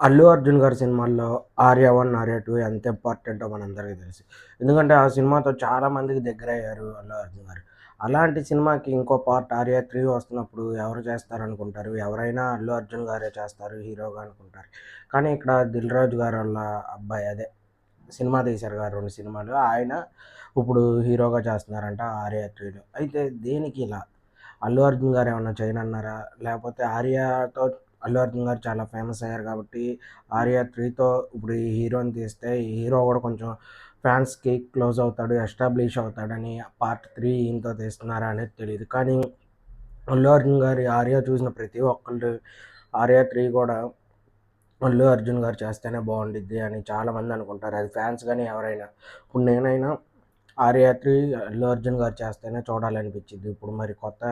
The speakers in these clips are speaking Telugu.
అల్లు అర్జున్ గారి సినిమాల్లో ఆర్య వన్ ఆర్య టూ ఎంత ఇంపార్టెంటో మనందరికీ తెలుసు. ఎందుకంటే ఆ సినిమాతో చాలా మందికి దగ్గర అయ్యారు అల్లు అర్జున్ గారు. అలాంటి సినిమాకి ఇంకో పార్ట్ ఆర్య త్రీ వస్తున్నప్పుడు ఎవరు చేస్తారు అనుకుంటారు ఎవరైనా అల్లు అర్జున్ గారే చేస్తారు హీరోగా అనుకుంటారు. కానీ ఇక్కడ దిల్ రాజు గారు వాళ్ళ అబ్బాయి అదే సినిమా తీశారు గారు రెండు సినిమాలు. ఆయన ఇప్పుడు హీరోగా చేస్తున్నారంట ఆర్య త్రీలో. అయితే దేనికి ఇలా? అల్లు అర్జున్ గారు ఏమన్నా చేయనన్నారా? లేకపోతే ఆర్యతో అల్లు అర్జున్ గారు చాలా ఫేమస్ అయ్యారు కాబట్టి ఆర్య త్రీతో ఇప్పుడు ఈ హీరోని తీస్తే ఈ హీరో కూడా కొంచెం ఫ్యాన్స్కి క్లోజ్ అవుతాడు ఎస్టాబ్లిష్ అవుతాడని పార్ట్ త్రీ ఈయనతో తీస్తున్నారా అనేది తెలియదు కానీ అల్లు అర్జున్ గారి ఆర్య చూసిన ప్రతి ఒక్కళ్ళు ఆర్య త్రీ కూడా అల్లు అర్జున్ గారు చేస్తేనే బాగుండిద్ది అని చాలామంది అనుకుంటారు. అది ఫ్యాన్స్ కానీ ఎవరైనా ఇప్పుడు నేనైనా ఆర్య త్రీ అల్లు అర్జున్ గారు చేస్తేనే చూడాలనిపించింది ఇప్పుడు మరి కొత్త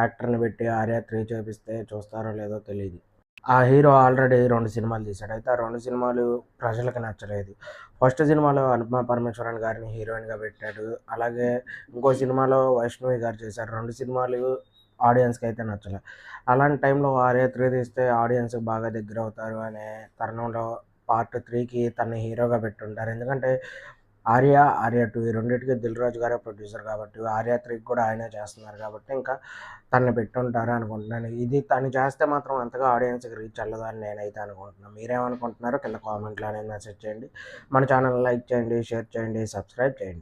యాక్టర్ని పెట్టి ఆర్య త్రీ చేపిస్తే చూస్తారో లేదో తెలియదు ఆ హీరో ఆల్రెడీ రెండు సినిమాలు తీశాడు. అయితే ఆ రెండు సినిమాలు ప్రజలకు నచ్చలేదు. ఫస్ట్ సినిమాలో అనుపమ పరమేశ్వరన్ గారిని హీరోయిన్గా పెట్టాడు. అలాగే ఇంకో సినిమాలో వైష్ణవి గారు చేశారు. రెండు సినిమాలు ఆడియన్స్కి అయితే నచ్చలేదు అలాంటి టైంలో వారే త్రీ తీస్తే ఆడియన్స్ బాగా దగ్గర అవుతారు అనే తరుణంలో పార్ట్ త్రీకి తన హీరోగా పెట్టుంటారు. ఎందుకంటే ఆర్య ఆర్య టూ ఈ రెండింటికి దిల్రాజు గారే ప్రొడ్యూసర్ కాబట్టి ఆర్య త్రీకి కూడా ఆయనే చేస్తున్నారు కాబట్టి ఇంకా తను పెట్టుంటారు అనుకుంటున్నాను. ఇది తను చేస్తే మాత్రం అంతగా ఆడియన్స్కి రీచ్ అల్లదు అని నేనైతే అనుకుంటున్నాను. మీరేమనుకుంటున్నారో కింద కామెంట్లో అనేది మెసేజ్ చేయండి. మన ఛానల్ లైక్ చేయండి షేర్ చేయండి సబ్స్క్రైబ్ చేయండి.